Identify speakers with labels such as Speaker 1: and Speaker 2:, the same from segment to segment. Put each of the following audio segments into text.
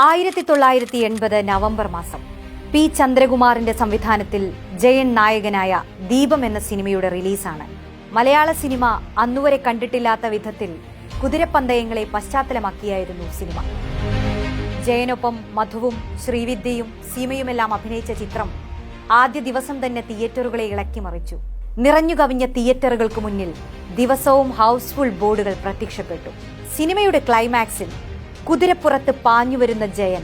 Speaker 1: ആയിരത്തി തൊള്ളായിരത്തി എൺപത് നവംബർ മാസം പി ചന്ദ്രകുമാറിന്റെ സംവിധാനത്തിൽ ജയൻ നായകനായ ദീപം എന്ന സിനിമയുടെ റിലീസാണ്. മലയാള സിനിമ അന്നുവരെ കണ്ടിട്ടില്ലാത്ത വിധത്തിൽ കുതിരപ്പന്തയങ്ങളെ പശ്ചാത്തലമാക്കിയായിരുന്നു സിനിമ. ജയനൊപ്പം മധുവും ശ്രീവിദ്യയും സീമയുമെല്ലാം അഭിനയിച്ച ചിത്രം ആദ്യ ദിവസം തന്നെ തിയേറ്ററുകളെ ഇളക്കിമറിച്ചു നിറഞ്ഞു കവിഞ്ഞ തിയേറ്ററുകൾക്ക് മുന്നിൽ ദിവസവും ഹൗസ്ഫുൾ ബോർഡുകൾ പ്രത്യക്ഷപ്പെട്ടു. സിനിമയുടെ ക്ലൈമാക്സിൽ കുതിരപ്പുറത്ത് പാഞ്ഞുവരുന്ന ജയൻ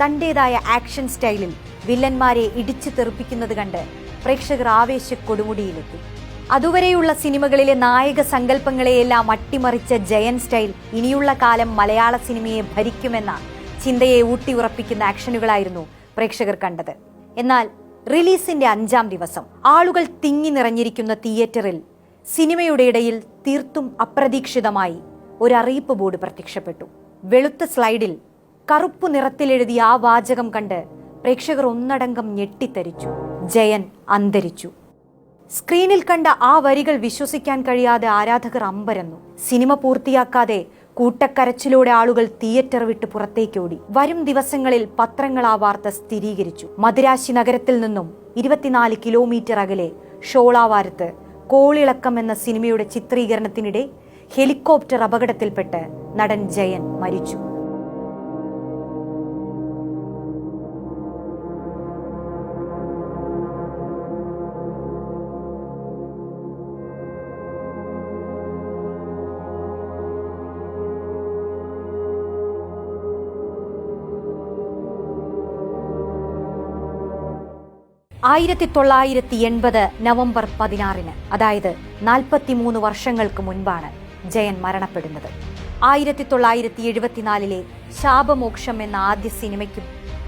Speaker 1: തന്റേതായ ആക്ഷൻ സ്റ്റൈലിൽ വില്ലന്മാരെ ഇടിച്ചു തെറിപ്പിക്കുന്നത് കണ്ട് പ്രേക്ഷകർ ആവേശ കൊടുമുടിയിലെത്തി അതുവരെയുള്ള സിനിമകളിലെ നായക സങ്കല്പങ്ങളെയെല്ലാം അട്ടിമറിച്ച ജയൻ സ്റ്റൈൽ ഇനിയുള്ള കാലം മലയാള സിനിമയെ ഭരിക്കുമെന്ന ചിന്തയെ ഊട്ടിയുറപ്പിക്കുന്ന ആക്ഷനുകളായിരുന്നു പ്രേക്ഷകർ കണ്ടത്. എന്നാൽ റിലീസിന്റെ അഞ്ചാം ദിവസം ആളുകൾ തിങ്ങി നിറഞ്ഞിരിക്കുന്ന തിയേറ്ററിൽ സിനിമയുടെ ഇടയിൽ തീർത്തും അപ്രതീക്ഷിതമായി ഒരു അറിയിപ്പ് ബോർഡ് പ്രത്യക്ഷപ്പെട്ടു. വെളുത്ത സ്ലൈഡിൽ കറുപ്പു നിറത്തിലെഴുതിയ ആ വാചകം കണ്ട് പ്രേക്ഷകർ ഒന്നടങ്കം ഞെട്ടിത്തരിച്ചു. ജയൻ അന്തരിച്ചു. സ്ക്രീനിൽ കണ്ട ആ വരികൾ വിശ്വസിക്കാൻ കഴിയാതെ ആരാധകർ അമ്പരന്നു. സിനിമ പൂർത്തിയാക്കാതെ കൂട്ടക്കരച്ചിലൂടെ ആളുകൾ തിയേറ്റർ വിട്ട് പുറത്തേക്കോടി വരും ദിവസങ്ങളിൽ പത്രങ്ങൾ ആ വാർത്ത സ്ഥിരീകരിച്ചു. മദിരാശി നഗരത്തിൽ നിന്നും ഇരുപത്തിനാല് കിലോമീറ്റർ അകലെ ഷോളാവാരത്ത് കോളിളക്കം എന്ന സിനിമയുടെ ചിത്രീകരണത്തിനിടെ ഹെലികോപ്റ്റർ അപകടത്തിൽപ്പെട്ട് നടൻ ജയൻ മരിച്ചു. ആയിരത്തി തൊള്ളായിരത്തി എൺപത് നവംബർ പതിനാറിന് അതായത് നാൽപ്പത്തിമൂന്ന് വർഷങ്ങൾക്ക് മുൻപാണ് ജയൻ മരണപ്പെടുന്നത്. ആയിരത്തി തൊള്ളായിരത്തി എഴുപത്തിനാലിലെ ശാപമോക്ഷം എന്ന ആദ്യ സിനിമയ്ക്കും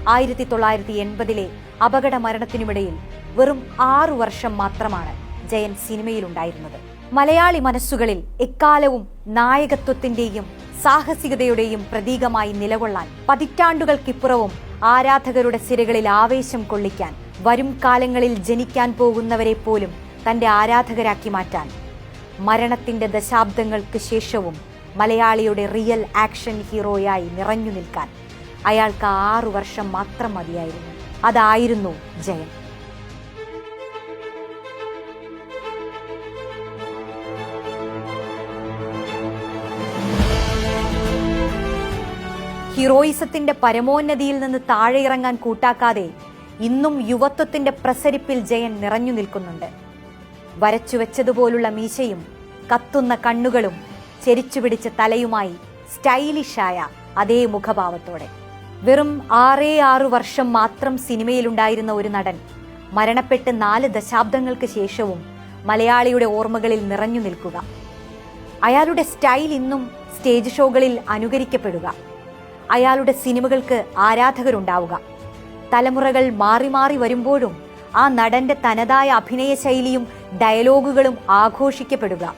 Speaker 1: ആയിരത്തി തൊള്ളായിരത്തി എൺപതിലെ അപകട മരണത്തിനുമിടയിൽ വെറും ആറു വർഷം മാത്രമാണ് ജയൻ സിനിമയിലുണ്ടായിരുന്നത്. മലയാളി മനസ്സുകളിൽ എക്കാലവും നായകത്വത്തിന്റെയും സാഹസികതയുടെയും പ്രതീകമായി നിലകൊള്ളാൻ പതിറ്റാണ്ടുകൾക്കിപ്പുറവും ആരാധകരുടെ സിരകളിൽ ആവേശം കൊള്ളിക്കാൻ വരും കാലങ്ങളിൽ ജനിക്കാൻ പോകുന്നവരെ പോലും തന്റെ ആരാധകരാക്കി മാറ്റാൻ മരണത്തിന്റെ ദശാബ്ദങ്ങൾക്ക് ശേഷവും മലയാളിയുടെ റിയൽ ആക്ഷൻ ഹീറോയായി നിറഞ്ഞു നിൽക്കാൻ അയാൾക്ക് ആറു വർഷം മാത്രം മതിയായിരുന്നു. അതായിരുന്നു ജയൻ ഹീറോയിസത്തിന്റെ പരമോന്നതിയിൽ നിന്ന് താഴെ ഇറങ്ങാൻ കൂട്ടാക്കാതെ ഇന്നും യുവത്വത്തിന്റെ പ്രസരിപ്പിൽ ജയൻ നിറഞ്ഞു നിൽക്കുന്നുണ്ട്. വരച്ചു വെച്ചതുപോലുള്ള മീശയും കത്തുന്ന കണ്ണുകളും ചെരിച്ചു പിടിച്ച തലയുമായി സ്റ്റൈലിഷായ അതേ മുഖഭാവത്തോടെ. വെറും ആറേ ആറു വർഷം മാത്രം സിനിമയിലുണ്ടായിരുന്ന ഒരു നടൻ മരണപ്പെട്ട് നാല് ദശാബ്ദങ്ങൾക്ക് ശേഷവും മലയാളിയുടെ ഓർമ്മകളിൽ നിറഞ്ഞു നിൽക്കുക. അയാളുടെ സ്റ്റൈൽ ഇന്നും സ്റ്റേജ് ഷോകളിൽ അനുകരിക്കപ്പെടുക. അയാളുടെ സിനിമകൾക്ക് ആരാധകരുണ്ടാവുക. തലമുറകൾ മാറി മാറി വരുമ്പോഴും ആ നടന്റെ തനതായ അഭിനയ ശൈലിയും ഡയലോഗുകളും ആഘോഷിക്കപ്പെടുക.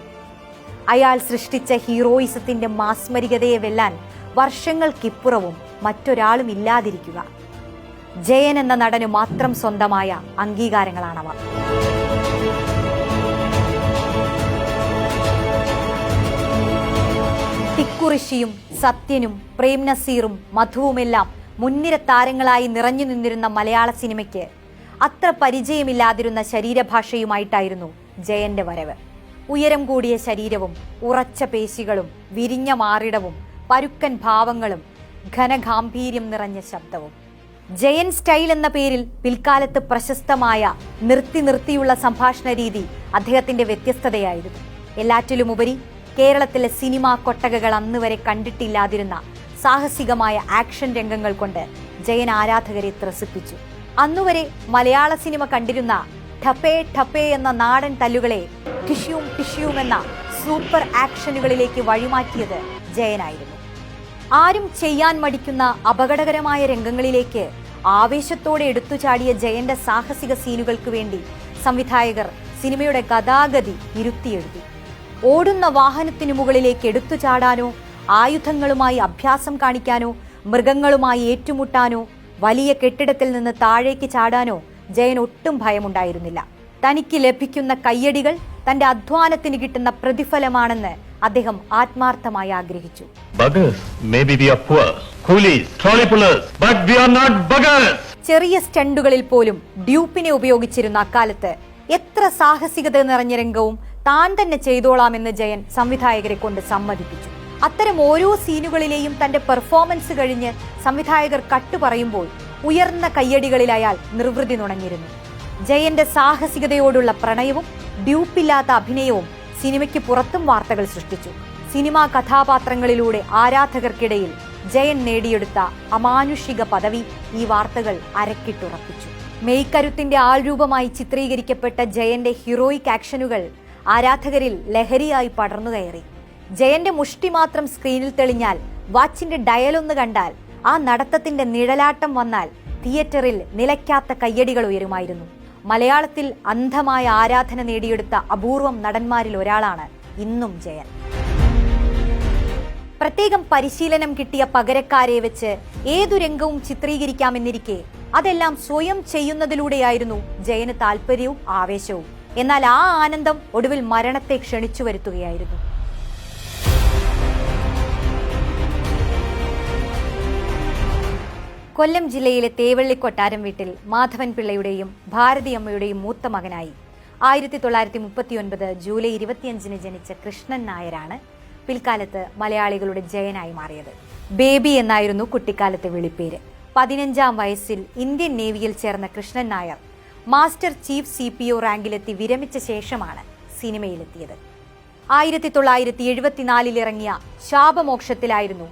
Speaker 1: അയാൾ സൃഷ്ടിച്ച ഹീറോയിസത്തിന്റെ മാസ്മരികതയെ വെല്ലാൻ വർഷങ്ങൾക്കിപ്പുറവും മറ്റൊരാളും ഇല്ലാതിരിക്കുക. ജയൻ എന്ന നടന് മാത്രം സ്വന്തമായ അംഗീകാരങ്ങളാണവ തിക്കുറിശിയും സത്യനും പ്രേം നസീറും മധുവുമെല്ലാം മുൻനിര താരങ്ങളായി നിറഞ്ഞു നിന്നിരുന്ന മലയാള സിനിമയ്ക്ക് അത്ര പരിചയമില്ലാതിരുന്ന ശരീരഭാഷയുമായിട്ടായിരുന്നു ജയന്റെ വരവ്. ഉയരം കൂടിയ ശരീരവും ഉറച്ച പേശികളും വിരിഞ്ഞ മാറിടവും പരുക്കൻ ഭാവങ്ങളും ഘനഗാംഭീര്യം നിറഞ്ഞ ശബ്ദവും. ജയൻ സ്റ്റൈൽ എന്ന പേരിൽ പിൽക്കാലത്ത് പ്രശസ്തമായ നിർത്തി നിർത്തിയുള്ള സംഭാഷണ രീതി അദ്ദേഹത്തിന്റെ വ്യത്യസ്തതയായിരുന്നു. എല്ലാറ്റിലുമുപരി കേരളത്തിലെ സിനിമാ കൊട്ടകകൾ അന്ന് വരെ കണ്ടിട്ടില്ലാതിരുന്ന സാഹസികമായ ആക്ഷൻ രംഗങ്ങൾ കൊണ്ട് ജയൻ ആരാധകരെ ത്രസിപ്പിച്ചു. അന്നുവരെ മലയാള സിനിമ കണ്ടിരുന്ന ഠപ്പേ ഠപ്പേ എന്ന നാടൻ തല്ലുകളെ ടിഷ്യൂം ടിഷ്യൂം എന്ന സൂപ്പർ ആക്ഷനുകളിലേക്ക് വഴിമാറ്റിയത് ജയനായിരുന്നു. ആരും ചെയ്യാൻ മടിക്കുന്ന അപകടകരമായ രംഗങ്ങളിലേക്ക് ആവേശത്തോടെ എടുത്തുചാടിയ ജയന്റെ സാഹസിക സീനുകൾക്ക് വേണ്ടി സംവിധായകർ സിനിമയുടെ ഗതാഗതി ഇരുത്തിയെഴുതി. ഓടുന്ന വാഹനത്തിനു മുകളിലേക്ക് എടുത്തു ചാടാനോ ആയുധങ്ങളുമായി അഭ്യാസം കാണിക്കാനോ മൃഗങ്ങളുമായി ഏറ്റുമുട്ടാനോ വലിയ കെട്ടിടത്തിൽ നിന്ന് താഴേക്ക് ചാടാനോ ജയൻ ഒട്ടും ഭയമുണ്ടായിരുന്നില്ല. തനിക്ക് ലഭിക്കുന്ന കയ്യടികൾ തന്റെ അധ്വാനത്തിന് കിട്ടുന്ന പ്രതിഫലമാണെന്ന് അദ്ദേഹം ആത്മാർത്ഥമായി ആഗ്രഹിച്ചു. ചെറിയ സ്റ്റണ്ടുകളിൽ പോലും ഡ്യൂപ്പിനെ ഉപയോഗിച്ചിരുന്ന അക്കാലത്ത് എത്ര സാഹസികത നിറഞ്ഞ രംഗവും താൻ തന്നെ ചെയ്തോളാമെന്ന് ജയൻ സംവിധായകരെ കൊണ്ട് സമ്മതിപ്പിച്ചു. അത്തരം ഓരോ സീനുകളിലെയും തന്റെ പെർഫോമൻസ് കഴിഞ്ഞ് സംവിധായകർ കട്ടു പറയുമ്പോൾ ഉയർന്ന കയ്യടികളിൽ അയാൾ നിർവൃതി നുണഞ്ഞിരുന്നു. ജയന്റെ സാഹസികതയോടുള്ള പ്രണയവും ഡ്യൂപ്പില്ലാത്ത അഭിനയവും സിനിമയ്ക്ക് പുറത്തും വാർത്തകൾ സൃഷ്ടിച്ചു. സിനിമാ കഥാപാത്രങ്ങളിലൂടെ ആരാധകർക്കിടയിൽ ജയൻ നേടിയെടുത്ത അമാനുഷിക പദവി ഈ വാർത്തകൾ അരക്കിട്ടുറപ്പിച്ചു. മെയ്ക്കരുത്തിന്റെ ആൾരൂപമായി ചിത്രീകരിക്കപ്പെട്ട ജയന്റെ ഹീറോയിക് ആക്ഷനുകൾ ആരാധകരിൽ ലഹരിയായി പടർന്നു കയറി. ജയന്റെ മുഷ്ടി മാത്രം സ്ക്രീനിൽ തെളിഞ്ഞാൽ വാച്ചിന്റെ ഡയലൊന്ന് കണ്ടാൽ ആ നടത്തത്തിന്റെ നിഴലാട്ടം വന്നാൽ തിയേറ്ററിൽ നിലയ്ക്കാത്ത കയ്യടികൾ ഉയരുമായിരുന്നു. മലയാളത്തിൽ അന്ധമായ ആരാധന നേടിയെടുത്ത അപൂർവം നടന്മാരിൽ ഒരാളാണ് ഇന്നും ജയൻ. പ്രത്യേകം പരിശീലനം കിട്ടിയ പകരക്കാരെ വെച്ച് ഏതു രംഗവും ചിത്രീകരിക്കാമെന്നിരിക്കെ അതെല്ലാം സ്വയം ചെയ്യുന്നതിലൂടെയായിരുന്നു ജയന് താല്പര്യവും ആവേശവും. എന്നാൽ ആ ആനന്ദം ഒടുവിൽ മരണത്തെ ക്ഷണിച്ചു വരുത്തുകയായിരുന്നു. കൊല്ലം ജില്ലയിലെ തേവള്ളി കൊട്ടാരം വീട്ടിൽ മാധവൻ പിള്ളയുടെയും ഭാരതിയമ്മയുടെയും മൂത്ത മകനായി. ആയിരത്തി തൊള്ളായിരത്തി മുപ്പത്തിയൊൻപത് ജൂലൈ ഇരുപത്തിയഞ്ചിന് ജനിച്ച കൃഷ്ണൻ നായരാണ് പിൽക്കാലത്ത് മലയാളികളുടെ ജയനായി മാറിയത്. ബേബി എന്നായിരുന്നു കുട്ടിക്കാലത്തെ വിളിപ്പേര്. പതിനഞ്ചാം വയസ്സിൽ ഇന്ത്യൻ നേവിയിൽ ചേർന്ന Krishnan Nair master chief C P O റാങ്കിലെത്തി വിരമിച്ച ശേഷമാണ് സിനിമയിലെത്തിയത്. ആയിരത്തി തൊള്ളായിരത്തി എഴുപത്തിനാലിൽ ഇറങ്ങിയ ശാപമോക്ഷത്തിലായിരുന്നു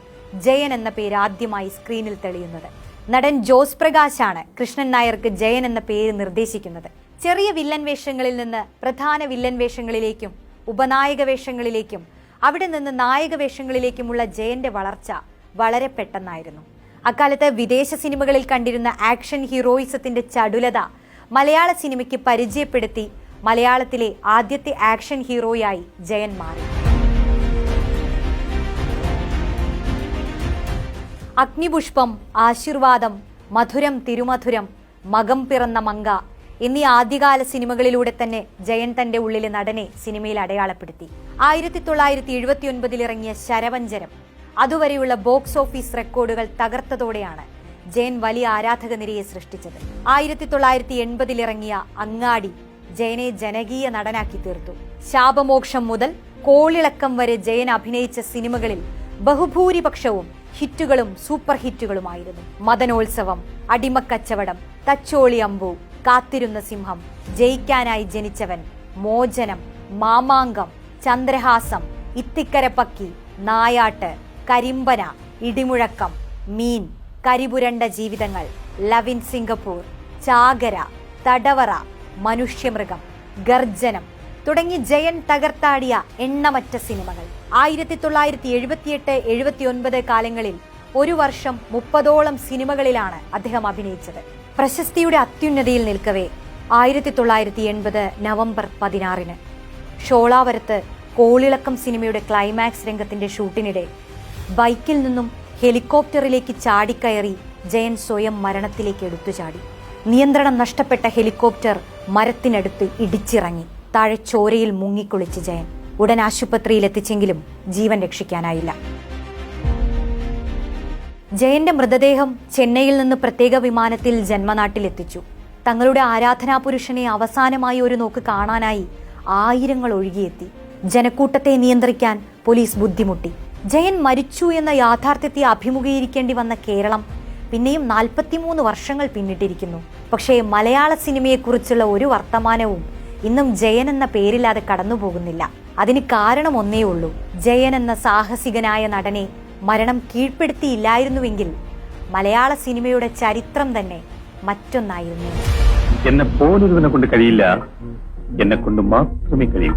Speaker 1: ജയൻ എന്ന പേര് ആദ്യമായി സ്ക്രീനിൽ തെളിയുന്നത്. നടൻ ജോസ് പ്രകാശാണ് കൃഷ്ണൻ നായർക്ക് ജയൻ എന്ന പേര് നിർദ്ദേശിക്കുന്നത്. ചെറിയ വില്ലൻ വേഷങ്ങളിൽ നിന്ന് പ്രധാന വില്ലൻ വേഷങ്ങളിലേക്കും ഉപനായക വേഷങ്ങളിലേക്കും അവിടെ നിന്ന് നായക വേഷങ്ങളിലേക്കുമുള്ള ജയന്റെ വളർച്ച വളരെ പെട്ടെന്നായിരുന്നു. അക്കാലത്ത് വിദേശ സിനിമകളിൽ കണ്ടിരുന്ന ആക്ഷൻ ഹീറോയിസത്തിന്റെ ചടുലത മലയാള സിനിമയ്ക്ക് പരിചയപ്പെടുത്തി മലയാളത്തിലെ ആദ്യത്തെ ആക്ഷൻ ഹീറോയായി ജയൻ മാറി. അഗ്നിപുഷ്പം ആശീർവാദം മധുരം തിരുമധുരം മകം പിറന്ന മങ്ക എന്നീ ആദ്യകാല സിനിമകളിലൂടെ തന്നെ ജയൻ തന്റെ ഉള്ളിലെ നടനെ സിനിമയിൽ അടയാളപ്പെടുത്തി. ആയിരത്തി തൊള്ളായിരത്തി എഴുപത്തിയൊൻപതിൽ ഇറങ്ങിയ ശരവഞ്ചരം അതുവരെയുള്ള ബോക്സ് ഓഫീസ് റെക്കോർഡുകൾ തകർത്തതോടെയാണ് ജയൻ വലിയ ആരാധക നിരയെ സൃഷ്ടിച്ചത്. ആയിരത്തി തൊള്ളായിരത്തി എൺപതിൽ ഇറങ്ങിയ അങ്ങാടി ജയനെ ജനകീയ നടനാക്കി തീർത്തു. ശാപമോക്ഷം മുതൽ കോളിളക്കം വരെ ജയൻ അഭിനയിച്ച സിനിമകളിൽ ബഹുഭൂരിപക്ഷവും ഹിറ്റുകളും സൂപ്പർ ഹിറ്റുകളുമായിരുന്നു. മദനോത്സവം അടിമക്കച്ചവടം തച്ചോളി അമ്പു കാത്തിരുന്ന സിംഹം ജയിക്കാനായി ജനിച്ചവൻ മോചനം മാമാങ്കം ചന്ദ്രഹാസം ഇത്തിക്കരപ്പക്കി നായാട്ട് കരിമ്പന ഇടിമുഴക്കം മീൻ കരിപുരണ്ട ജീവിതങ്ങൾ ലവിൻ സിംഗപ്പൂർ ചാകര തടവറ മനുഷ്യമൃഗം ഗർജനം തുടങ്ങി ജയൻ തകർത്താടിയ എണ്ണമറ്റ സിനിമകൾ. ആയിരത്തി തൊള്ളായിരത്തി എഴുപത്തിയെട്ട് എഴുപത്തിയൊൻപത് കാലങ്ങളിൽ ഒരു വർഷം മുപ്പതോളം സിനിമകളിലാണ് അദ്ദേഹം അഭിനയിച്ചത്. പ്രശസ്തിയുടെ അത്യുന്നതിയിൽ നിൽക്കവേ ആയിരത്തി തൊള്ളായിരത്തി എൺപത് നവംബർ പതിനാറിന്. ഷോളാവരത്ത് കോളിളക്കം സിനിമയുടെ ക്ലൈമാക്സ് രംഗത്തിന്റെ ഷൂട്ടിനിടെ ബൈക്കിൽ നിന്നും ഹെലികോപ്റ്ററിലേക്ക് ചാടിക്കയറി ജയൻ സ്വയം മരണത്തിലേക്ക് എടുത്തു ചാടി നിയന്ത്രണം നഷ്ടപ്പെട്ട ഹെലികോപ്റ്റർ മരത്തിനടുത്ത് ഇടിച്ചിറങ്ങി. താഴെ ചോരയിൽ മുങ്ങിക്കുളിച്ച് ജയൻ. ഉടൻ ആശുപത്രിയിൽ എത്തിച്ചെങ്കിലും ജീവൻ രക്ഷിക്കാനായില്ല. ജയന്റെ മൃതദേഹം ചെന്നൈയിൽ നിന്ന് പ്രത്യേക വിമാനത്തിൽ ജന്മനാട്ടിലെത്തിച്ചു. തങ്ങളുടെ ആരാധനാപുരുഷനെ അവസാനമായി ഒരു നോക്ക് കാണാനായി ആയിരങ്ങൾ ഒഴുകിയെത്തി. ജനക്കൂട്ടത്തെ നിയന്ത്രിക്കാൻ പോലീസ് ബുദ്ധിമുട്ടി. ജയൻ മരിച്ചു എന്ന യാഥാർത്ഥ്യത്തെ അഭിമുഖീകരിക്കേണ്ടി വന്ന കേരളം പിന്നെയും നാൽപ്പത്തിമൂന്ന് വർഷങ്ങൾ പിന്നിട്ടിരിക്കുന്നു. പക്ഷേ മലയാള സിനിമയെക്കുറിച്ചുള്ള ഒരു വർത്തമാനവും ഇന്നും ജയൻ എന്ന പേരില്ലാതെ കടന്നുപോകുന്നില്ല. അതിന് കാരണം ഒന്നേ ഉള്ളൂ. ജയൻ എന്ന സാഹസികനായ നടനെ മരണം കീഴ്പ്പെടുത്തിയില്ലായിരുന്നുവെങ്കിൽ മലയാള സിനിമയുടെ ചരിത്രം തന്നെ മറ്റൊന്നായിരുന്നു.
Speaker 2: എന്നെ പോലൊരുവനെ കൊണ്ട് കഴിയില്ല. എന്നെ കൊണ്ട് മാത്രമേ കഴിയൂ.